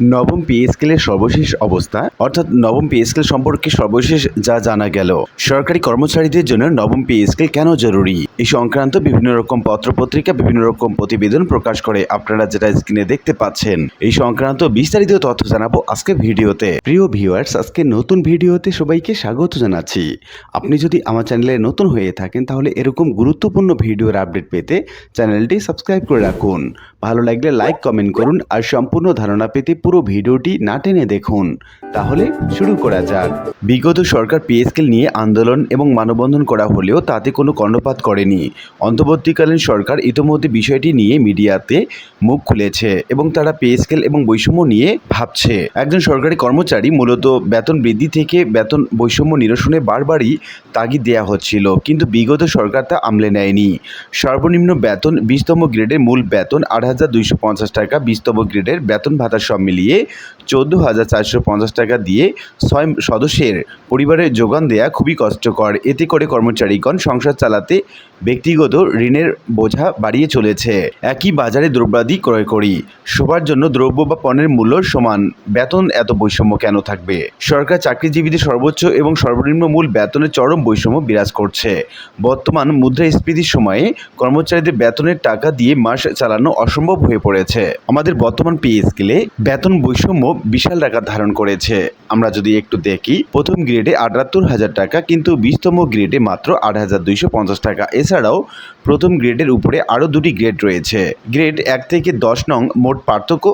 নবম পে স্কেলের সর্বশেষ অবস্থা, অর্থাৎ নবম পে স্কেল সম্পর্কে সর্বশেষ যা জানা গেল। সরকারি কর্মচারীদের জন্য নবম পে স্কেল কেন জরুরি? এই সংক্রান্ত বিভিন্ন রকম পত্রপত্রিকা, বিভিন্ন রকম প্রতিবেদন প্রকাশ করে আপনারা যেটা স্ক্রিনে দেখতে পাচ্ছেন। এই সংক্রান্ত বিস্তারিত তথ্য জানাব আজকে ভিডিওতে। প্রিয় ভিউয়ার্স আজকে নতুন ভিডিওতে সবাইকে স্বাগত জানাচ্ছি। আপনি যদি আমার চ্যানেলে নতুন হয়ে থাকেন, তাহলে এরকম গুরুত্বপূর্ণ ভিডিওর আপডেট পেতে চ্যানেলটি সাবস্ক্রাইব করে রাখুন। ভালো লাগলে লাইক, কমেন্ট করুন আর সম্পূর্ণ ধারণা পেতে পুরো ভিডিওটি না টেনে দেখুন। তাহলে শুরু করা যাক। বিগত সরকার পিএসকেল নিয়ে আন্দোলন এবং মানববন্ধন করা হলেও তাতে কোনো কর্ণপাত করেনি। অন্তর্বর্তীকালীন সরকার ইতোমধ্যে বিষয়টি নিয়ে মিডিয়াতে মুখ খুলেছে এবং তারা পিএসকেল এবং বৈষম্য নিয়ে ভাবছে। একজন সরকারি কর্মচারী মূলত বেতন বৃদ্ধি থেকে বেতন বৈষম্য নিরসনে বারবারই তাগিদ দেওয়া হচ্ছিল, কিন্তু বিগত সরকার তা আমলে নেয়নি। সর্বনিম্ন বেতন বিশতম গ্রেডের মূল বেতন আট হাজার দুইশো পঞ্চাশ টাকা, বিশতম গ্রেডের বেতন ভাতা সব মিলিয়ে চোদ্দ হাজার চারশো পঞ্চাশ টাকা দিয়ে ছয় সদস্যের পরিবারের যোগান দেয়া খুবই কষ্টকর। এতে করে কর্মচারীগণ সংসার চালাতে ব্যক্তিগত ঋণের বোঝা বাড়িয়ে চলেছে। একই বাজারে দ্রব্যাদি ক্রয় করি। সবার জন্য দ্রব্য বা পণ্যের মূল্য সমান। বেতন এত বৈষম্য কেন থাকবে? সরকার চাকরিজীবীদের সর্বোচ্চ এবং সর্বনিম্ন মূল বেতনের চরম বৈষম্য বিরাজ করছে। বর্তমান মুদ্রাস্ফীতির সময়ে কর্মচারীদের বেতনের টাকা দিয়ে মাস চালানো অসম্ভব হয়ে পড়েছে। আমাদের বর্তমান পে স্কেলে বেতন বৈষম্য বিশাল টাকা ধারণ করেছে। আমরা যদি একটু দেখি, প্রথম গ্রেডে আটাত্তর হাজার টাকা, কিন্তু বিশতম গ্রেডে মাত্র আট হাজার দুইশো পঞ্চাশ টাকা। এছাড়াও, প্রথম গ্রেডের উপরে আরও দুটি গ্রেড রয়েছে। গ্রেড এক থেকে দশ নং মোট পার্থক্য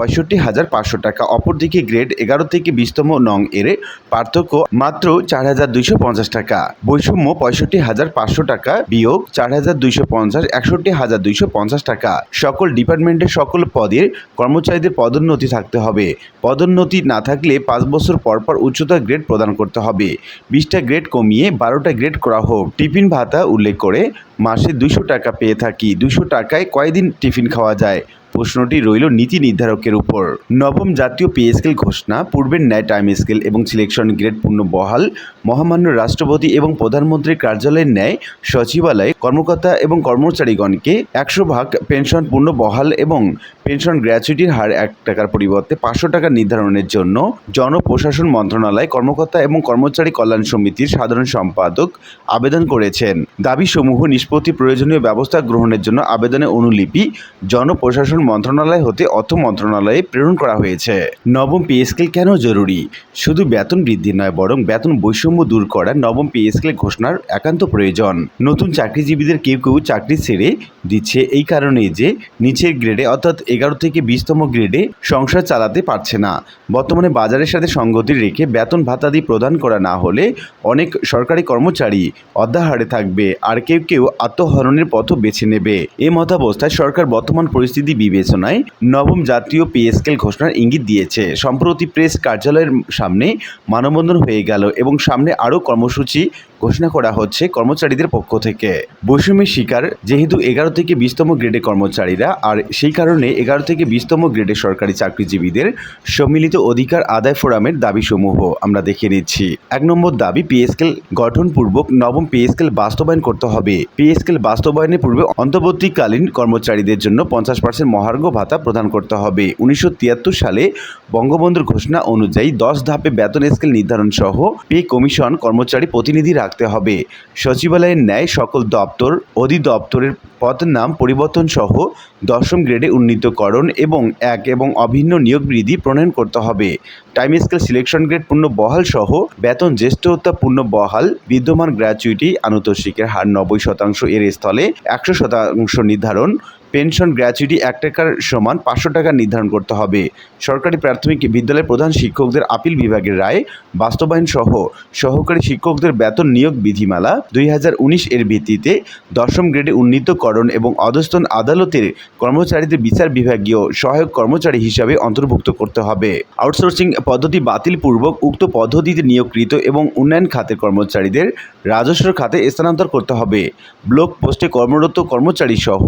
পঁয়ষট্টি হাজার পাঁচশো টাকা, অপরদিকে গ্রেড এগারো থেকে বিশতম নং এর পার্থক্য মাত্র চার হাজার দুইশো পঞ্চাশ টাকা। বৈষম্য পঁয়ষট্টি হাজার পাঁচশো টাকা বিয়োগ চার হাজার দুইশো পঞ্চাশ, একষট্টি হাজার দুইশো পঞ্চাশ টাকা। সকল ডিপার্টমেন্টের সকল পদের কর্মচারীদের পদোন্নতি থাকতে হবে। পদোন্নতি না থাকলে পাঁচ বছর পর পর উচ্চতর গ্রেড প্রদান করতে হবে। বিশটা গ্রেড কমিয়ে বারোটা গ্রেড করা হোক। টিফিন ভাতা উল্লেখ করে মাসে দুশো টাকা পেয়ে থাকি। দুশো টাকায় কয়দিন টিফিন খাওয়া যায়? প্রশ্নটি রইল নীতি নির্ধারকের উপর। নবম জাতীয় পে স্কেল ঘোষণা, পূর্বের ন্যায় টাইম স্কেল এবং সিলেকশন গ্রেড পূর্ণ বহাল, মহামান্য রাষ্ট্রপতি এবং প্রধানমন্ত্রীর কার্যালয়ের ন্যায় সচিবালয়ে কর্মকর্তা এবং কর্মচারীগণকে একশো ভাগ পেনশন পূর্ণ বহাল এবং পেনশন গ্র্যাচুইটির হার এক টাকার পরিবর্তে পাঁচশো টাকা নির্ধারণের জন্য জনপ্রশাসন মন্ত্রণালয়, কর্মকর্তা এবং কর্মচারী কল্যাণ সমিতির সাধারণ সম্পাদক আবেদন করেছেন। দাবিসমূহ নিষ্পত্তি প্রয়োজনীয় ব্যবস্থা গ্রহণের জন্য আবেদনের অনুলিপি জনপ্রশাসন মন্ত্রণালয় হতে অর্থ মন্ত্রণালয়ে প্রেরণ করা হয়েছে। নবম পে স্কেল কেন জরুরি? শুধু বেতন বৃদ্ধি নয়, বরং বেতন বৈষম্য দূর করা নবম পে স্কেল ঘোষণার একান্ত প্রয়োজন। নতুন চাকরিজীবীদের কেউ কেউ চাকরি ছেড়ে দিচ্ছে এই কারণে যে নিচের গ্রেডে অর্থাৎ এগারো থেকে বিশতম গ্রেডে সংসার চালাতে পারছে না। বর্তমানে বাজারের সাথে সঙ্গতি রেখে বেতন ভাতাদি প্রদান করা না হলে অনেক সরকারি কর্মচারী অধ্যাহারে থাকবে, আর কেউ কেউ আত্মহরণের পথও বেছে নেবে। এ মতাবস্থায় সরকার বর্তমান পরিস্থিতি বিবেচনায় নবম জাতীয় পে স্কেল ঘোষণার ইঙ্গিত দিয়েছে। সম্প্রতি প্রেস কার্যালয়ের সামনে মানববন্ধন হয়ে গেল এবং সামনে আরও কর্মসূচি ঘোষণা করা হচ্ছে কর্মচারীদের পক্ষ থেকে। বৈষম্যের শিকার যেহেতু এগারো থেকে বিশতম গ্রেডে কর্মচারীরা, আর সেই কারণে এগারো থেকে বিশতম গ্রেডে সরকারি চাকরিজীবীদের সম্মিলিত অধিকার আদায় ফোরামের দাবিসমূহ আমরা দেখে নিচ্ছি। এক নম্বর দাবি পিএসকেল গঠনপূর্বক নবম পিএসকেল বাস্তবায়ন করতে হবে। পিএসকেল বাস্তবায়নের পূর্বে অন্তর্বর্তীকালীন কর্মচারীদের জন্য পঞ্চাশ পার্সেন্ট মহার্ঘ ভাতা প্রদান করতে হবে। উনিশশো তিয়াত্তর সালে বঙ্গবন্ধুর ঘোষণা অনুযায়ী দশ ধাপে বেতন স্কেল নির্ধারণ সহ পে কমিশন কর্মচারী প্রতিনিধি রাখতে হবে। সচিবালয়ের ন্যায় সকল দপ্তর, অধিদপ্তরের পদের নাম পরিবর্তন সহ দশম গ্রেডে উন্নীতকরণ এবং এক এবং অভিন্ন নিয়োগ বিধি প্রণয়ন করতে হবে। টাইম স্কেল সিলেকশন গ্রেড পূর্ণ বহাল সহ বেতন জ্যেষ্ঠতা পূর্ণ বহাল, বিদ্যমান গ্র্যাচুইটি আনুতোষিকের হার নব্বই শতাংশ এর স্থলে একশো শতাংশ নির্ধারণ পেনশন গ্র্যাচুইটি এক টাকার সমান পাঁচশো টাকা নির্ধারণ করতে হবে। সরকারি প্রাথমিক বিদ্যালয়ের প্রধান শিক্ষকদের আপিল বিভাগের রায়, বাস্তবায়ন সহ সহকারী শিক্ষকদের বেতন নিয়োগ বিধিমালা দুই হাজার উনিশ এর ভিত্তিতে দশম গ্রেডে উন্নীতকরণ এবং অধস্তন আদালতের কর্মচারীদের বিচার বিভাগীয় সহায়ক কর্মচারী হিসাবে অন্তর্ভুক্ত করতে হবে। আউটসোর্সিং পদ্ধতি বাতিলপূর্বক উক্ত পদ্ধতিতে নিয়োগকৃত এবং উন্নয়ন খাতের কর্মচারীদের রাজস্ব খাতে স্থানান্তর করতে হবে। ব্লক পোস্টে কর্মরত কর্মচারী সহ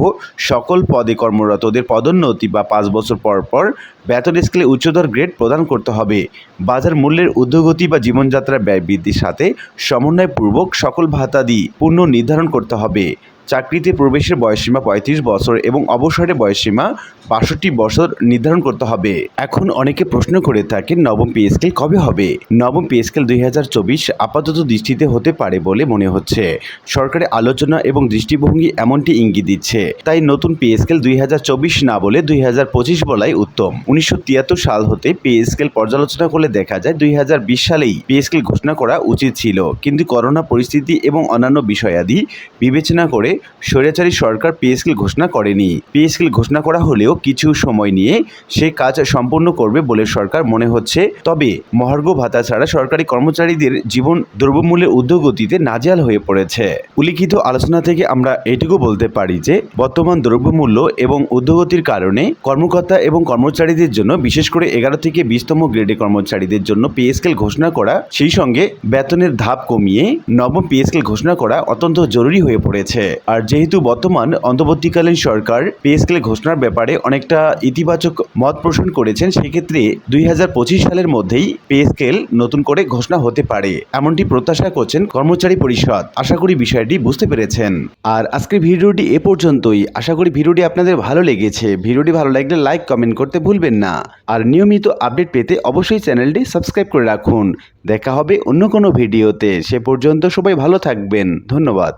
সকল পদে কর্মরতদের পদোন্নতি বা পাঁচ বছর পর পর বেতন স্কেলে উচ্চতর গ্রেড প্রদান করতে হবে। বাজার মূল্যের ঊর্ধ্বগতি বা জীবনযাত্রার ব্যয় বৃদ্ধির সাথে সমন্বয়পূর্বক সকল ভাতাদি পূর্ণ নির্ধারণ করতে হবে। চাকরিতে প্রবেশের বয়সসীমা পঁয়ত্রিশ বছর এবং অবসরের বয়সসীমা বাষট্টি বছর নির্ধারণ করতে হবে। এখন অনেকে প্রশ্ন করে থাকেন নবম পে স্কেল কবে হবে? নবম পে স্কেল দুই হাজার চব্বিশ আপাতত দৃষ্টিতে হতে পারে বলে মনে হচ্ছে। সরকারের আলোচনা এবং দৃষ্টিভঙ্গি এমনটি ইঙ্গিত দিচ্ছে। তাই নতুন পে স্কেল দুই হাজার চব্বিশ না বলে দুই হাজার পঁচিশ বলাই উত্তম। উনিশশো তিয়াত্তর সাল হতে পে স্কেল পর্যালোচনা করলে দেখা যায় দুই হাজার বিশ সালেই পে স্কেল ঘোষণা করা উচিত ছিল। কিন্তু করোনা পরিস্থিতি এবং অন্যান্য বিষয়াদি বিবেচনা করে স্বৈরাচারী সরকার পে স্কেল ঘোষণা করেনি। পে স্কেল ঘোষণা করা হলেও কিছু সময় নিয়ে সে কাজ সম্পূর্ণ করবে বলে সরকার মনে হচ্ছে। তবে মহার্ঘ ভাতা ছাড়া সরকারি কর্মচারীদের জীবন দ্রব্যমূল্যের ঊর্ধ্বগতিতে নাজেহাল হয়ে পড়েছে। উল্লিখিত আলোচনা থেকে আমরা এটুকু বলতে পারি যে, বর্তমান দ্রব্যমূল্য এবং ঊর্ধ্বগতির কারণে কর্মকর্তা এবং কর্মচারীদের জন্য, বিশেষ করে এগারো থেকে বিশতম গ্রেডে কর্মচারীদের জন্য পে স্কেল ঘোষণা করা, সেই সঙ্গে বেতনের ধাপ কমিয়ে নবম পে স্কেল ঘোষণা করা অত্যন্ত জরুরি হয়ে পড়েছে। আর যেহেতু বর্তমান অন্তর্বর্তীকালীন সরকার পে স্কেল ঘোষণার ব্যাপারে অনেকটা ইতিবাচক মত পোষণ করেছেন, সেক্ষেত্রে দুই হাজার পঁচিশ সালের মধ্যেই পে স্কেল নতুন করে ঘোষণা হতে পারে, এমনটি প্রত্যাশা করছেন কর্মচারী পরিষদ। আশা করি বিষয়টি বুঝতে পেরেছেন। আর আজকের ভিডিওটি এ পর্যন্তই। আশা করি ভিডিওটি আপনাদের ভালো লেগেছে। ভিডিওটি ভালো লাগলে লাইক, কমেন্ট করতে ভুলবেন না। আর নিয়মিত আপডেট পেতে অবশ্যই চ্যানেলটি সাবস্ক্রাইব করে রাখুন। দেখা হবে অন্য কোনো ভিডিওতে। সে পর্যন্ত সবাই ভালো থাকবেন। ধন্যবাদ।